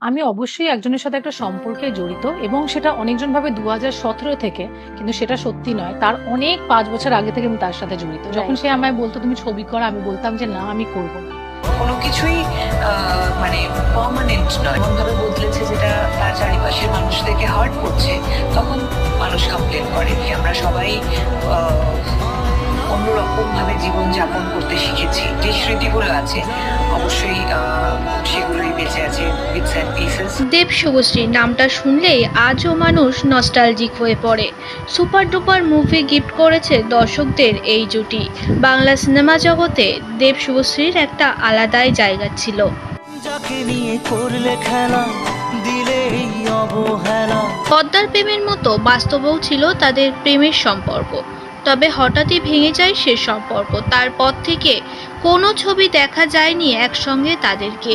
আমি অবশ্যই একজনের সাথে একটা সম্পর্কে জড়িত এবং সেটা অনেকজন ভাবে দু থেকে কিন্তু সেটা সত্যি নয় তার অনেক পাঁচ বছর আগে থেকে আমি তার সাথে জড়িত। যখন সে আমায় বলতো তুমি ছবি করো আমি বলতাম যে না আমি করব না। কোনো কিছুই আহ, মানে পার্মানেন্ট নয়। এমন ভাবে বদলেছে যেটা তার চারিপাশের মানুষদেরকে হার্ট করছে তখন মানুষ কমপ্লেন করে আমরা সবাই অন্যরকম ভাবে জীবন যাপন করতে শিখেছি। যে স্মৃতিগুলো আছে অবশ্যই দেব শুভশ্রী নামটা শুনলেই আজও মানুষ নস্টালজিক হয়ে পড়ে। সুপার ডুপার মুভি গিফট করেছে দর্শকদের এই জুটি। বাংলা সিনেমা জগতে দেব শুভশ্রীর একটা আলাদাই জায়গা ছিল। যাকে নিয়ে করলে খেলা দিলে এই অবহেলা। পদ্মার প্রেমের মতো বাস্তবেও ছিল তাদের প্রেমের সম্পর্ক। তবে হঠাৎই ভেঙে যায় সে সম্পর্ক। তারপর থেকে কোনো ছবি দেখা যায়নি একসঙ্গে তাদেরকে।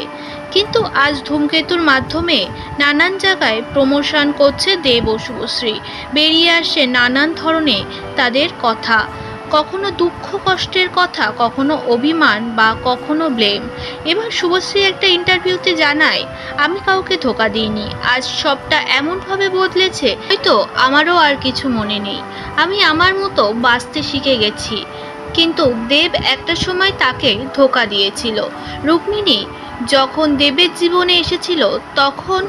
কিন্তু আজ ধূমকেতুর মাধ্যমে নানান জায়গায় প্রমোশন করছে দেব ও শুভশ্রী। বেরিয়ে আসছে নানান ধরনের তাদের কথা। কখনো দুঃখ কষ্টের কথা, কখনো অভিমান বা কখনো ব্লেম এবার শুভশ্রী একটা ইন্টারভিউতে জানায়, আমি কাউকে ধোকা দিইনি। আজ সবটা এমনভাবে বদলেছে, হয়তো আমারও আর কিছু মনে নেই। আমি আমার মতো বাঁচতে শিখে গেছি। কিন্তু দেব একটা সময় তাকে ধোকা দিয়েছিল। রুক্মিণী যখন দেবের জীবনে এসেছিল, তখন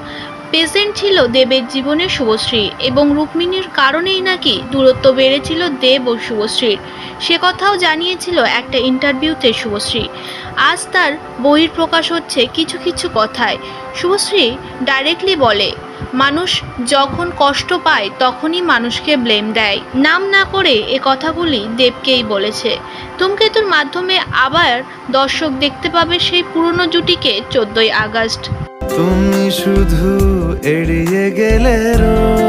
প্রেজেন্ট ছিল দেবের জীবনে শুভশ্রী এবং রুক্মিণীর কারণেই নাকি দূরত্ব বেড়েছিল দেব ও শুভশ্রীর। সে কথাও জানিয়েছিল একটা ইন্টারভিউতে শুভশ্রী। আজ তার বহির প্রকাশ হচ্ছে কিছু কিছু কথায়। শুভশ্রী ডাইরেক্টলি বলে মানুষ যখন কষ্ট পায়, তখনই মানুষকে ব্লেম দেয়। নাম না করে এ কথাগুলি দেবকেই বলেছে। ধূমকেতুর মাধ্যমে আবার দর্শক দেখতে পাবে সেই পুরনো জুটিকে চোদ্দই আগস্ট। তুমি শুধু এড়িয়ে গেলে রোজ